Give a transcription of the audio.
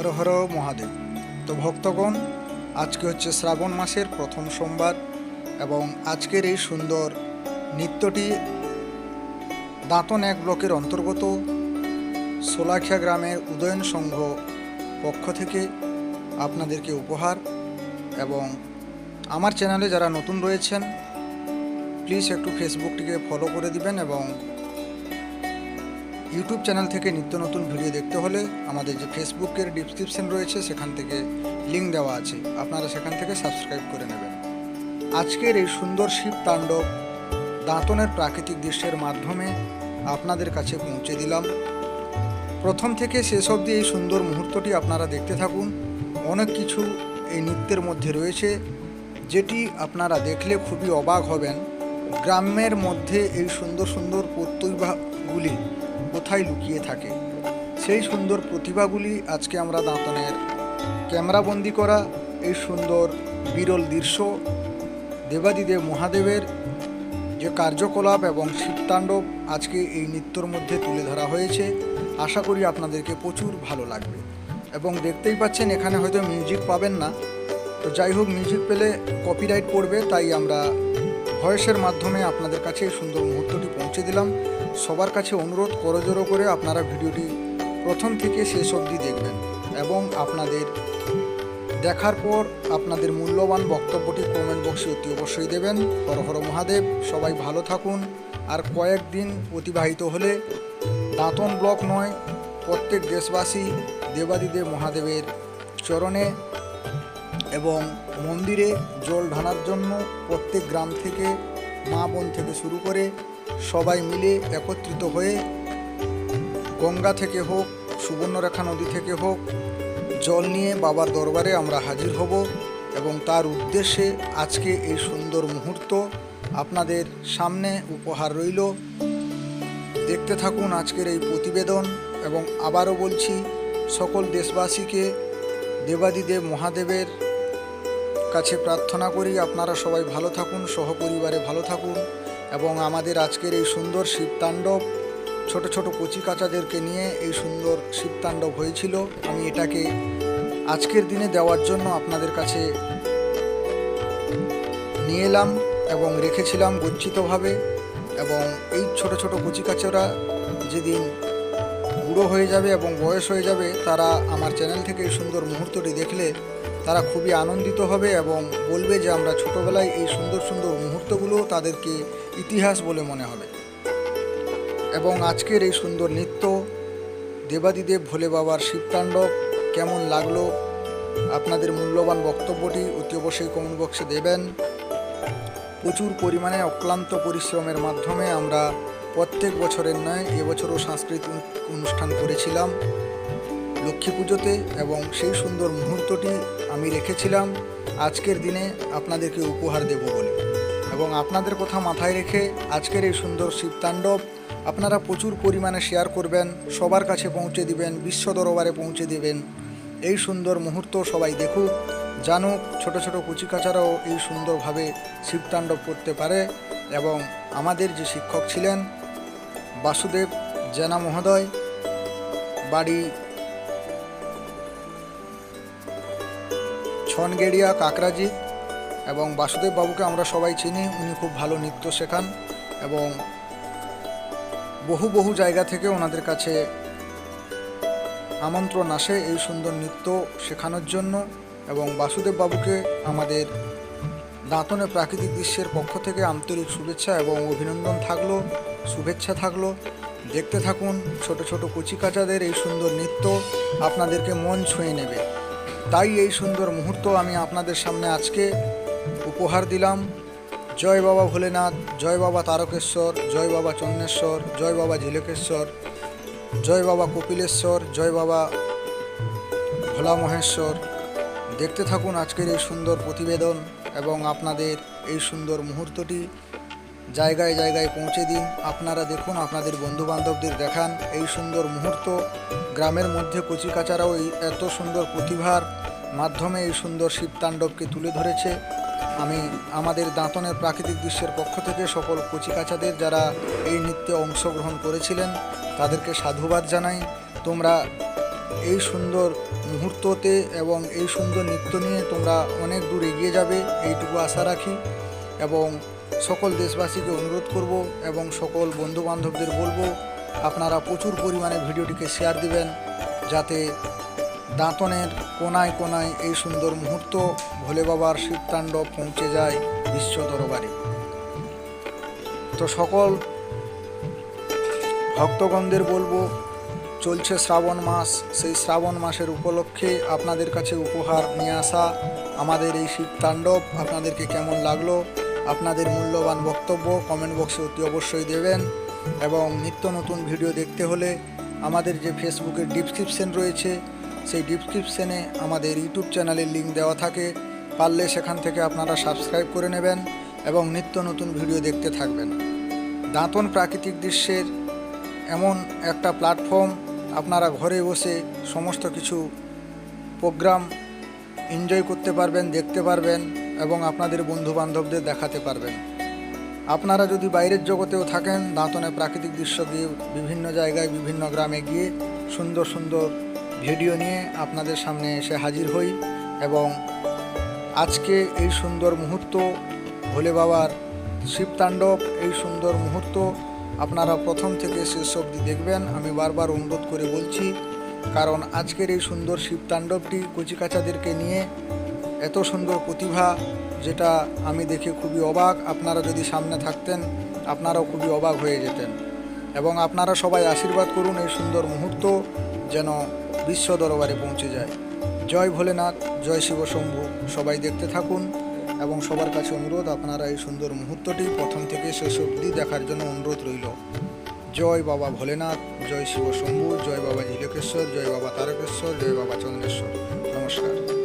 হর হর মহাদেব। তো ভক্তগণ, আজকে হচ্ছে শ্রাবণ মাসের প্রথম সোমবার এবং আজকের এই সুন্দর নৃত্যটি দাঁতন এক ব্লকের অন্তর্গত সোলাখিয়া গ্রামের উদয়ন সংঘ পক্ষ থেকে আপনাদেরকে উপহার এবং আমার চ্যানেলে যারা নতুন রয়েছেন প্লিজ একটু ফেসবুকটিকে ফলো করে দিবেন এবং ইউটিউব চ্যানেল থেকে নিত্য নতুন ভিডিও দেখতে হলে আমাদের যে ফেসবুকের ডিসক্রিপশন রয়েছে, সেখান থেকে লিঙ্ক দেওয়া আছে। আপনারা সেখান থেকে সাবস্ক্রাইব করে নেবেন। আজকের এই সুন্দর শিব তাণ্ডব দাঁতনের প্রাকৃতিক দৃশ্যের মাধ্যমে আপনাদের কাছে পৌঁছে দিলাম। প্রথম থেকে শেষ অবধি এই সুন্দর মুহূর্তটি আপনারা দেখতে থাকুন। অনেক কিছু এই নৃত্যের মধ্যে রয়েছে, যেটি আপনারা দেখলে খুবই অবাক হবেন। গ্রামের মধ্যে এই সুন্দর সুন্দর প্রতিভাগুলি কোথায় লুকিয়ে থাকে। সেই সুন্দর প্রতিভাগুলি আজকে আমরা দাঁতনের ক্যামেরাবন্দি করা এই সুন্দর বিরল দৃশ্য, দেবাদিদেব মহাদেবের যে কার্যকলাপ এবং শিবতাণ্ডব আজকে এই নৃত্যর মধ্যে তুলে ধরা হয়েছে, আশা করি আপনাদেরকে প্রচুর ভালো লাগবে। এবং দেখতেই পাচ্ছেন, এখানে হয়তো মিউজিক পাবেন না। তো যাই হোক মিউজিক পেলে কপিরাইট পড়বে, তাই আমরা ভয়েসের মাধ্যমে আপনাদের কাছে এই সুন্দর মুহূর্তটি পৌঁছে দিলাম। সবার কাছে অনুরোধ, করজোড়ো করে আপনারা ভিডিওটি প্রথম থেকে শেষ অবধি দেখবেন এবং আপনাদের দেখার পর আপনাদের মূল্যবান বক্তব্যটি কমেন্ট বক্সে অতি অবশ্যই দেবেন। হর হর মহাদেব, সবাই ভালো থাকুন। আর কয়েকদিন অতিবাহিত হলে দাঁতন ব্লক নয়, প্রত্যেক দেশবাসী দেবাদিদেব মহাদেবের চরণে এবং মন্দিরে জল ঢালার জন্য প্রত্যেক গ্রাম থেকে মা বোন থেকে শুরু করে সবাই মিলে একত্রিত হয়ে গঙ্গা থেকে হোক, সুবর্ণরেখা নদী থেকে হোক, জল নিয়ে বাবার দরবারে আমরা হাজির হব এবং তার উদ্দেশ্যে আজকে এই সুন্দর মুহূর্ত আপনাদের সামনে উপহার রইল। দেখতে থাকুন আজকের এই প্রতিবেদন এবং আবারও বলছি, সকল দেশবাসীকে দেবাদিদেব মহাদেবের কাছে প্রার্থনা করি, আপনারা সবাই ভালো থাকুন, সহপরিবারে ভালো থাকুন এবং আমাদের আজকের এই সুন্দর শিবতাণ্ডব, ছোট ছোট কচি কাচাদেরকে নিয়ে এই সুন্দর শিবতাণ্ডব হয়েছিল। আমি এটাকে আজকের দিনে দেওয়ার জন্য আপনাদের কাছে নিয়ে এলাম এবং রেখেছিলাম গচ্ছিতভাবে এবং এই ছোট ছোট কচি কাচারা যেদিন বুড়ো হয়ে যাবে এবং বয়স হয়ে যাবে, তারা আমার চ্যানেল থেকে এই সুন্দর মুহূর্তটি দেখলে তারা খুবই আনন্দিত হবে এবং বলবে যে আমরা ছোটোবেলায় এই সুন্দর সুন্দর মুহূর্তগুলো তাদেরকে ইতিহাস বলে মনে হবে। এবং আজকের এই সুন্দর নৃত্য, দেবাদিদেব ভোলে বাবার শিবতাণ্ডব কেমন লাগল? আপনাদের মূল্যবান বক্তব্যটি অতি অবশ্যই কমেন্ট বক্সে দেবেন। প্রচুর পরিমাণে অক্লান্ত পরিশ্রমের মাধ্যমে আমরা প্রত্যেক বছরের নয় এবছরও সাংস্কৃতিক অনুষ্ঠান করেছিলাম। লক্ষ্মী পুজোতে এবং সেই সুন্দর মুহূর্তটি আমি রেখেছিলাম। আজকের দিনে আপনাদেরকে উপহার দেব বলে। এবং আপনাদের কথা মাথায় রেখে আজকের এই সুন্দর শিবতাণ্ডব আপনারা প্রচুর পরিমাণে শেয়ার করবেন, সবার কাছে পৌঁছে দিবেন, বিশ্ব দরবারে পৌঁছে দেবেন। এই সুন্দর মুহূর্ত সবাই দেখুক, জানুক, ছোট ছোট কুচিকাচারাও এই সুন্দরভাবে শিবতাণ্ডব করতে পারে। এবং আমাদের যে শিক্ষক ছিলেন বাসুদেব জেনা মহোদয়, বাড়ি ছনগেড়িয়া কাকরাজি এবং বাসুদেব বাবুকে আমরা সবাই চিনি। উনি খুব ভালো নৃত্য শেখান এবং বহু বহু জায়গা থেকে ওনাদের কাছে আমন্ত্রণ আসে এই সুন্দর নৃত্য শেখানোর জন্য এবং বাসুদেব বাবুকে আমাদের দাঁতনে প্রাকৃতিক দৃশ্যের পক্ষ থেকে আন্তরিক শুভেচ্ছা এবং অভিনন্দন থাকল, শুভেচ্ছা থাকল। দেখতে থাকুন ছোট ছোট কচিকাচাদের এই সুন্দর নৃত্য, আপনাদেরকে মন ছুঁয়ে নেবে। তাই এই সুন্দর মুহূর্ত আমি আপনাদের সামনে আজকে উপহার দিলাম। জয় বাবা ভোলেনাথ, জয় বাবা তারকেশ্বর, জয় বাবা চন্নেশ্বর জয় বাবা ঝিলকেশ্বর, জয় বাবা কপিলেশ্বর, জয় বাবা ভোলা মহেশ্বর দেখতে থাকুন আজকের এই সুন্দর প্রতিবেদন এবং আপনাদের এই সুন্দর মুহূর্তটি। জায়গায় জায়গায় পৌঁছে দিন। আপনারা দেখুন, আপনাদের বন্ধু বান্ধবদের দেখান এই সুন্দর মুহূর্ত। গ্রামের মধ্যে কচিকাচারাও এই এত সুন্দর প্রতিভার মাধ্যমে এই সুন্দর শিবতাণ্ডবকে তুলে ধরেছে। আমি আমাদের দাঁতনের প্রাকৃতিক দৃশ্যের পক্ষ থেকে সকল কচিকাচাদের যারা এই নৃত্যে অংশগ্রহণ করেছিলেন, তাদেরকে সাধুবাদ জানাই। তোমরা এই সুন্দর মুহূর্ততে এবং এই সুন্দর নৃত্য নিয়ে তোমরা অনেক দূর এগিয়ে যাবে, এইটুকু আশা রাখি। এবং সকল দেশবাসীকে অনুরোধ করব এবং সকল বন্ধু বান্ধবদের বলব, আপনারা প্রচুর পরিমাণে ভিডিওটিকে শেয়ার দিবেন, যাতে দাঁতনের কোনায় কোনায় এই সুন্দর মুহূর্ত ভোলে বাবার শিবতাণ্ডব পৌঁছে যায় বিশ্ব দরবারে। তো সকল ভক্তগণদের বলব চলছে শ্রাবণ মাস। সেই শ্রাবণ মাসের উপলক্ষে আপনাদের কাছে উপহার নিয়ে আসা আমাদের এই শিবতাণ্ডব আপনাদেরকে কেমন লাগল? আপনাদের মূল্যবান বক্তব্য কমেন্ট বক্সে অতি অবশ্যই দেবেন। এবং নিত্য নতুন ভিডিও দেখতে হলে আমাদের যে ফেসবুকের ডিসক্রিপশন রয়েছে, সেই ডিসক্রিপশনে আমাদের ইউটিউব চ্যানেলের লিঙ্ক দেওয়া থাকে। পারলে সেখান থেকে আপনারা সাবস্ক্রাইব করে নেবেন এবং নিত্য নতুন ভিডিও দেখতে থাকবেন। দাঁতন প্রাকৃতিক দৃশ্যের এমন একটা প্ল্যাটফর্ম আপনারা ঘরে বসে সমস্ত কিছু প্রোগ্রাম এনজয় করতে পারবেন, দেখতে পারবেন এবং আপনাদের বন্ধু বান্ধবদের দেখাতে পারবেন। আপনারা যদি বাইরের জগতেও থাকেন, দাঁতনে প্রাকৃতিক দৃশ্য গিয়ে বিভিন্ন জায়গায়, বিভিন্ন গ্রামে গিয়ে সুন্দর সুন্দর ভিডিও নিয়ে আপনাদের সামনে এসে হাজির হই এবং আজকে এই সুন্দর মুহূর্ত, ভোলে বাবার শিবতাণ্ডব, এই সুন্দর মুহূর্ত আপনারা প্রথম থেকে শেষ অবধি দেখবেন, আমি বারবার অনুরোধ করে বলছি, কারণ আজকের এই সুন্দর শিব শিবতাণ্ডবটি কচিকাচাদেরকে নিয়ে এত সুন্দর প্রতিভা, যেটা আমি দেখে খুবই অবাক। আপনারা যদি সামনে থাকতেন, আপনারাও খুবই অবাক হয়ে যেতেন। এবং আপনারা সবাই আশীর্বাদ করুন এই সুন্দর মুহূর্ত যেন বিশ্ব দরবারে পৌঁছে যায়। জয় ভোলেনাথ, জয় শিব শম্ভু সবাই দেখতে থাকুন। এবং সবার কাছে অনুরোধ, আপনারা এই সুন্দর মুহূর্তটি প্রথম থেকে শেষ অবধি দেখার জন্য অনুরোধ রইল। জয় বাবা ভোলেনাথ, জয় শিব শম্ভু, জয় বাবা নীলকেশ্বর, জয় বাবা তারকেশ্বর, জয় বাবা চন্দ্রেশ্বর।